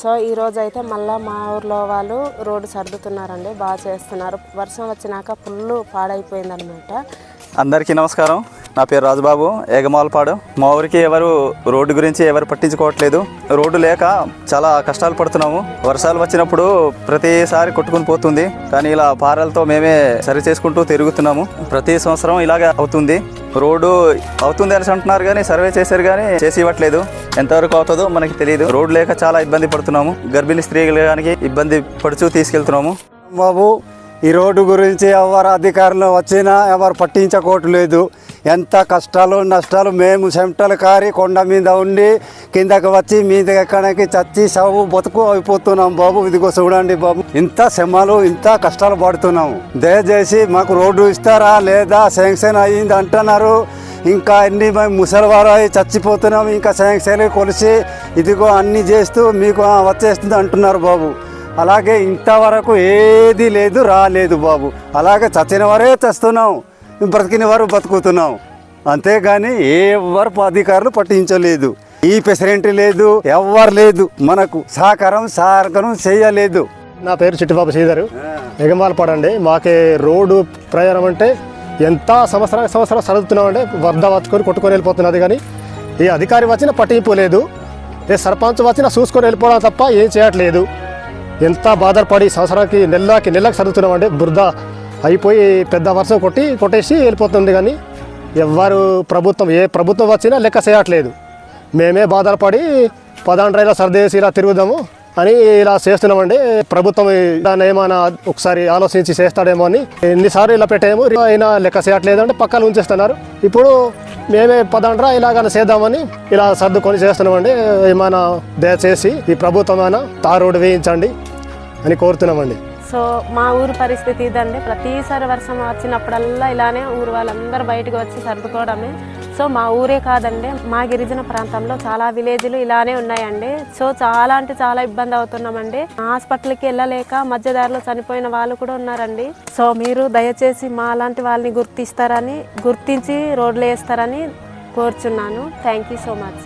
So ఈ అయితే మళ్ళీ మా ఊర్లో వాళ్ళు రోడ్డు సర్దుతున్నారండి బాగా చేస్తున్నారు. వర్షం వచ్చినాక ఫుల్ పాడైపోయిందనమాట అందరికీ నమస్కారం. నా పేరు రాజుబాబు ఏగమాలపాడు. మా ఊరికి ఎవరు రోడ్డు గురించి ఎవరు పట్టించుకోవట్లేదు. రోడ్డు లేక చాలా కష్టాలు పడుతున్నాము. వర్షాలు వచ్చినప్పుడు ప్రతిసారి కొట్టుకుని పోతుంది. కానీ ఇలా పారలతో మేమే సరి చేసుకుంటూ తిరుగుతున్నాము. ప్రతి సంవత్సరం ఇలాగే అవుతుంది. రోడ్డు అవుతుంది అని అంటున్నారు కానీ సర్వే చేశారు కానీ చేసి ఇవ్వట్లేదు. ఎంతవరకు అవుతుందో మనకి తెలియదు. రోడ్డు లేక చాలా ఇబ్బంది పడుతున్నాము. గర్భిణీ స్త్రీలు కానీ ఇబ్బంది పడుచు తీసుకెళ్తున్నాము. బాబు ఈ రోడ్డు గురించి ఎవరు అధికారులు వచ్చినా ఎవరు పట్టించకోవట్లేదు. ఎంత కష్టాలు నష్టాలు మేము చెమటలు కారి కొండ మీద ఉండి కిందకి వచ్చి మీద ఎక్కడానికి చచ్చి సవు బతుకు అయిపోతున్నాం బాబు. ఇదిగో చూడండి బాబు. ఇంత శ్రమలు ఇంత కష్టాలు పడుతున్నాము. దయచేసి మాకు రోడ్డు ఇస్తారా లేదా శాంక్షన్ అయ్యింది అంటున్నారు. ఇంకా అన్ని మేము ముసలివారు అయి చచ్చిపోతున్నాం. ఇంకా శాంక్షన్ కొలిసి ఇదిగో అన్ని చేస్తూ మీకు వచ్చేస్తుంది అంటున్నారు బాబు. అలాగే ఇంతవరకు ఏది లేదు రాలేదు బాబు. అలాగే చచ్చిన వారే చస్తున్నాం. బ్రతికిన వారు బతుకుతున్నాం అంతేగాని ఎవరు అధికారులు పట్టించలేదు. ఈ ఫెసిలిటీ లేదు ఎవ్వరు లేదు. మనకు సహకారం సహకారం చేయలేదు. నా పేరు చిట్టిబాబు శ్రీధర్. ఎగమాలపాడండి మాకే రోడ్డు ప్రయాణం అంటే ఎంత సంవత్సరానికి సంవత్సరం చదువుతున్నామంటే వరద పట్టుకొని కొట్టుకొని వెళ్ళిపోతున్నది కానీ ఈ అధికారి వచ్చినా పట్టింపు లేదు. ఏ సర్పంచ్ వచ్చినా చూసుకొని వెళ్ళిపోవడం తప్ప ఏం చేయట్లేదు. ఎంత బాధపడి సంవత్సరానికి నెలకి నెలకి చదువుతున్నామంటే బురద అయిపోయి పెద్ద వర్షం కొట్టి కొట్టేసి వెళ్ళిపోతుంది కానీ ఎవ్వరు ప్రభుత్వం ఏ ప్రభుత్వం వచ్చినా లెక్క చేయట్లేదు. మేమే బాధపడి పదాండ్రైలో సర్దేసి ఇలా తిరుగుదాము అని ఇలా చేస్తున్నామండి ప్రభుత్వం దాన్ని ఏమైనా ఒకసారి ఆలోచించి చేస్తాడేమో అని ఎన్నిసార్లు ఇలా పెట్టాము. అయినా లెక్క చేయట్లేదు అంటే పక్కన ఉంచేస్తున్నారు. ఇప్పుడు మేమే పదండ్రా ఇలాగ చేద్దామని ఇలా సర్దుకొని చేస్తున్నామండి ఏమైనా దయచేసి ఈ ప్రభుత్వం అయినా తార్ రోడ్డు వేయించండి. అని కోరుతున్నామండి. సో మా ఊరు పరిస్థితి ఇదండి. ప్రతిసారి వర్షం వచ్చినప్పుడల్లా ఇలానే ఊరు వాళ్ళందరూ బయటకు వచ్చి సర్దుకోవడమే. సో మా ఊరే కాదండి. మా గిరిజన ప్రాంతంలో చాలా విలేజ్లు ఇలానే ఉన్నాయండి. సో చాలా అంటే చాలా ఇబ్బంది అవుతున్నామండి. హాస్పిటల్కి వెళ్ళలేక మధ్యదారిలో చనిపోయిన వాళ్ళు కూడా ఉన్నారండి. సో మీరు దయచేసి మా లాంటి వాళ్ళని గుర్తిస్తారని గుర్తించి రోడ్లు వేస్తారని కోరుచున్నాను. Thank you so much.